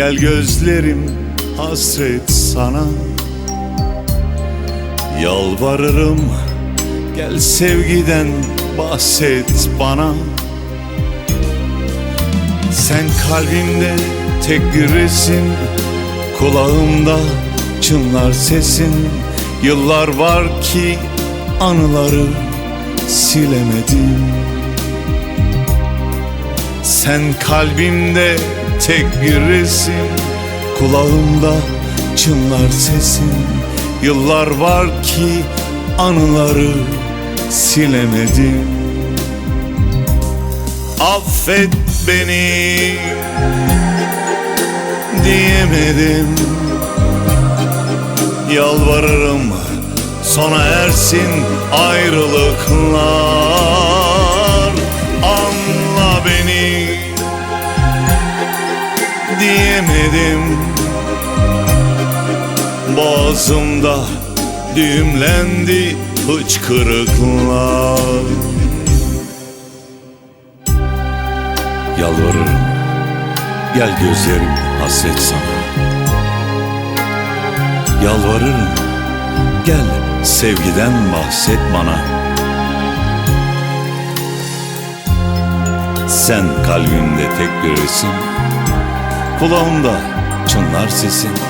Gel gözlerim hasret sana. Yalvarırım Gel sevgiden bahset bana. Sen kalbimde tek bir resim Kulağımda çınlar sesin. Yıllar var ki anıları silemedim. Sen kalbimde tek bir resim. Kulağımda çınlar sesin. Yıllar var ki anıları silemedim. Affet beni diyemedim. Yalvarırım sona ersin ayrılıklar Boğazımda düğümlendi hıçkırıklar. Yalvarırım. Gel gözlerim hasret sana. Yalvarırım. Gel sevgiden bahset bana. Sen kalbimde tek bir resim Kulağımda çınlar sesin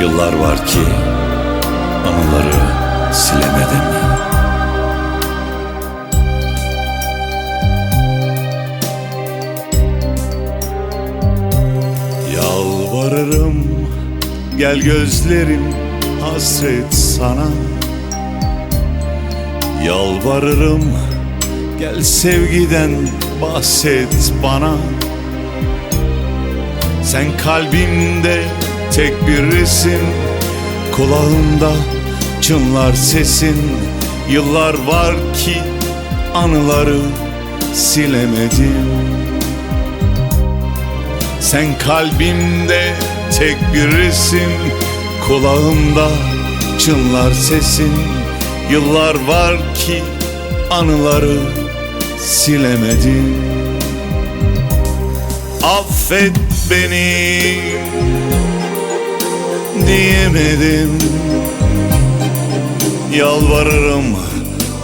Yıllar var ki Anıları silemedim Yalvarırım gel gözlerim hasret sana. Yalvarırım gel sevgiden bahset bana. Sen kalbimde tek bir resim. Kulağımda çınlar sesin. Yıllar var ki anıları silemedim. Sen kalbimde tek bir resim. Kulağımda çınlar sesin. Yıllar var ki anıları silemedim. Affet beni diyemedim. Yalvarırım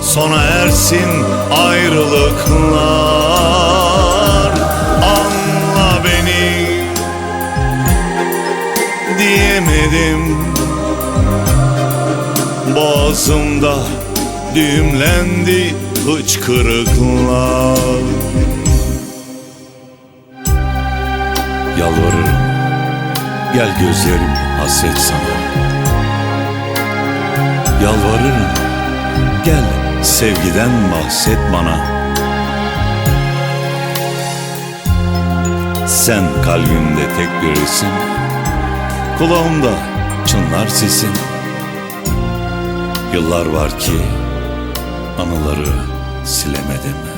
sona ersin ayrılıklar. Anla beni diyemedim. Boğazımda düğümlendi hıçkırıklar. Yalvarırım Gel gözlerim hasret sana. Yalvarırım Gel sevgiden bahset bana. Sen kalbimde tek bir resim Kulağımda çınlar sesin. Yıllar var ki Anıları silemedim